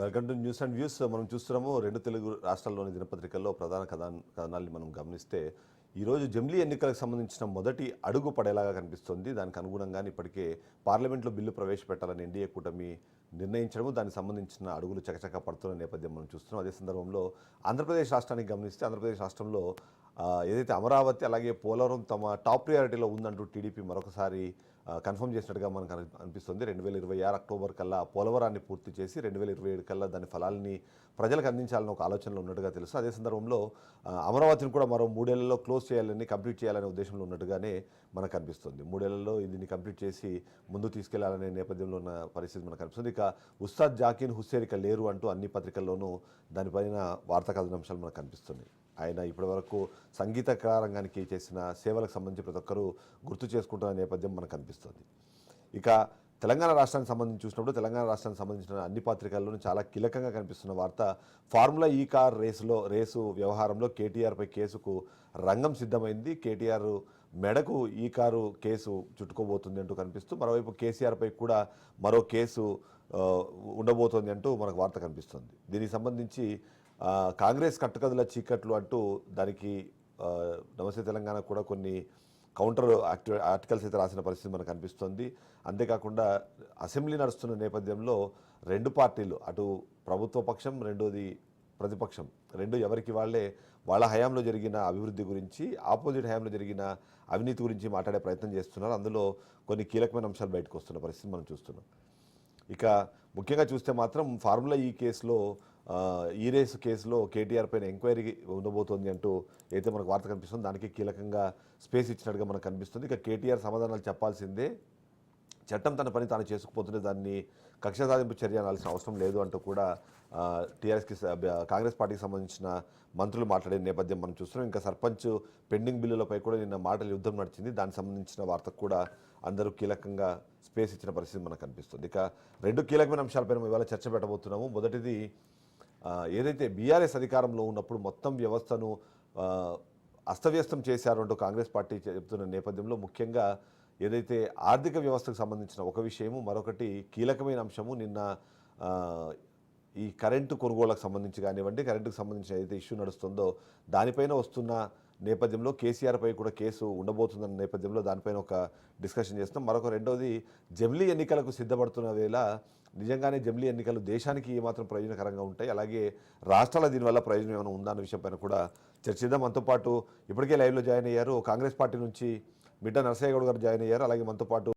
Welcome to news and views. మనం చూస్తున్నాము రెండు తెలుగు రాష్ట్రాల్లోని దినపత్రికల్లో ప్రధాన కథా కథనాల్ని మనం గమనిస్తే ఈరోజు జమిలీ ఎన్నికలకు సంబంధించిన మొదటి అడుగు పడేలాగా కనిపిస్తుంది. దానికి అనుగుణంగానే ఇప్పటికే పార్లమెంట్లో బిల్లు ప్రవేశపెట్టాలని ఎన్డీఏ కూటమి నిర్ణయించడము దానికి సంబంధించిన అడుగులు చకచక పడుతున్న నేపథ్యం మనం చూస్తున్నాం. అదే సందర్భంలో ఆంధ్రప్రదేశ్ రాష్ట్రానికి గమనిస్తే ఆంధ్రప్రదేశ్ రాష్ట్రంలో ఏదైతే అమరావతి అలాగే పోలవరం తమ టాప్ ప్రియారిటీలో ఉందంటూ టీడీపీ మరొకసారి కన్ఫర్మ్ చేసినట్టుగా మనకు అని- అనిపిస్తుంది. రెండు వేల ఇరవై ఆరు అక్టోబర్ కల్లా పోలవరాన్ని పూర్తి చేసి రెండు వేల ఇరవై ఏడు కల్లా దాని ఫలాల్ని ప్రజలకు అందించాలని ఒక ఆలోచనలో ఉన్నట్టుగా తెలుసు. అదే సందర్భంలో అమరావతిని కూడా మరో మూడేళ్ళలో క్లోజ్ చేయాలని కంప్లీట్ చేయాలనే ఉద్దేశంలో ఉన్నట్టుగానే మనకు అనిపిస్తుంది. మూడేళ్ళలో దీన్ని కంప్లీట్ చేసి ముందు తీసుకెళ్ళాలనే నేపథ్యంలో ఉన్న పరిస్థితి మనకు కనిపిస్తుంది ఇక ఉస్తాద్ జాకీన్ హుస్సేరిక లేరు అంటూ అన్ని పత్రికల్లోనూ దానిపైన వార్తా కథనాంశాలు మనకు కనిపిస్తున్నాయి ఆయన ఇప్పటివరకు సంగీత కళారంగానికి చేసిన సేవలకు సంబంధించి ప్రతి ఒక్కరూ గుర్తు చేసుకుంటున్న నేపథ్యం మనకు కనిపిస్తుంది. ఇక తెలంగాణ రాష్ట్రానికి సంబంధించి చూసినప్పుడు తెలంగాణ రాష్ట్రానికి సంబంధించిన అన్ని పత్రికల్లోనూ చాలా కీలకంగా కనిపిస్తున్న వార్త ఫార్ములా ఈ కార్ రేసులో రేసు వ్యవహారంలో కేటీఆర్పై కేసుకు రంగం సిద్ధమైంది. కేటీఆర్ మెడకు ఈ కారు కేసు చుట్టుకోబోతుంది అంటూ కనిపిస్తూ మరోవైపు కేసీఆర్పై కూడా మరో కేసు ఉండబోతోంది అంటూ మనకు వార్త కనిపిస్తుంది. దీనికి సంబంధించి కాంగ్రెస్ కట్టుకదల చీకట్లు అంటూ దానికి నమస్తే తెలంగాణ కూడా కొన్ని కౌంటర్ యాక్టివ్ ఆర్టికల్స్ అయితే రాసిన పరిస్థితి మనకు కనిపిస్తుంది. అంతేకాకుండా అసెంబ్లీ నడుస్తున్న నేపథ్యంలో రెండు పార్టీలు అటు ప్రభుత్వ పక్షం రెండోది ప్రతిపక్షం. రెండు ఎవరికి వాళ్ళే వాళ్ళ హయాంలో జరిగిన అభివృద్ధి గురించి ఆపోజిట్ హయాంలో జరిగిన అవినీతి గురించి మాట్లాడే ప్రయత్నం చేస్తున్నారు. అందులో కొన్ని కీలకమైన అంశాలు బయటకు వస్తున్న పరిస్థితి మనం చూస్తున్నాం. ఇక ముఖ్యంగా చూస్తే మాత్రం ఫార్ములా ఈ కేసులో ఈ రేసు కేసులో కేటీఆర్ పైన ఎంక్వైరీ ఉండబోతోంది అంటూ అయితే మనకు వార్త కనిపిస్తుంది దానికి కీలకంగా స్పేస్ ఇచ్చినట్టుగా మనకు కనిపిస్తుంది. ఇక కేటీఆర్ సమాధానాలు చెప్పాల్సిందే చట్టం తన పని తాను చేసుకుపోతుంటే దాన్ని కక్ష సాధింపు చర్య అనాల్సిన అవసరం లేదు అంటూ కూడా టీఆర్ఎస్కి కాంగ్రెస్ పార్టీకి సంబంధించిన మంత్రులు మాట్లాడే నేపథ్యం మనం చూస్తున్నాం. ఇంకా సర్పంచ్ పెండింగ్ బిల్లులపై కూడా నిన్న మాటల యుద్ధం నడిచింది. దానికి సంబంధించిన వార్తకు కూడా అందరూ కీలకంగా స్పేస్ ఇచ్చిన పరిస్థితి మనకు కనిపిస్తుంది. ఇక రెండు కీలకమైన అంశాలపై మేము ఇవాళ చర్చ పెట్టబోతున్నాము. మొదటిది ఏదైతే బీఆర్ఎస్ అధికారంలో ఉన్నప్పుడు మొత్తం వ్యవస్థను అస్తవ్యస్తం చేశారు అంటూ కాంగ్రెస్ పార్టీ చెబుతున్న నేపథ్యంలో ముఖ్యంగా ఏదైతే ఆర్థిక వ్యవస్థకు సంబంధించిన ఒక విషయము మరొకటి కీలకమైన అంశము నిన్న ఈ కరెంటు కొనుగోళ్ళకు సంబంధించి కానివ్వండి కరెంటుకు సంబంధించిన ఏదైతే ఇష్యూ నడుస్తుందో దానిపైన వస్తున్న నేపథ్యంలో కేసీఆర్పై కూడా కేసు ఉండబోతుందన్న నేపథ్యంలో దానిపైన ఒక డిస్కషన్ చేస్తాం మరొక రెండోది జమిలీ ఎన్నికలకు సిద్ధపడుతున్న వేళ నిజంగానే జమిలీ ఎన్నికలు దేశానికి ఏమాత్రం ప్రయోజనకరంగా ఉంటాయి? అలాగే రాష్ట్రాల దీనివల్ల ప్రయోజనం ఏమైనా ఉందా అన్న విషయంపైన కూడా చర్చిద్దాం. మనతో పాటు ఇప్పటికే లైవ్లో జాయిన్ అయ్యారు. కాంగ్రెస్ పార్టీ నుంచి బిడ్డ నరసయ్య గౌడ్ గారు జాయిన్ అయ్యారు. అలాగే మనతో పాటు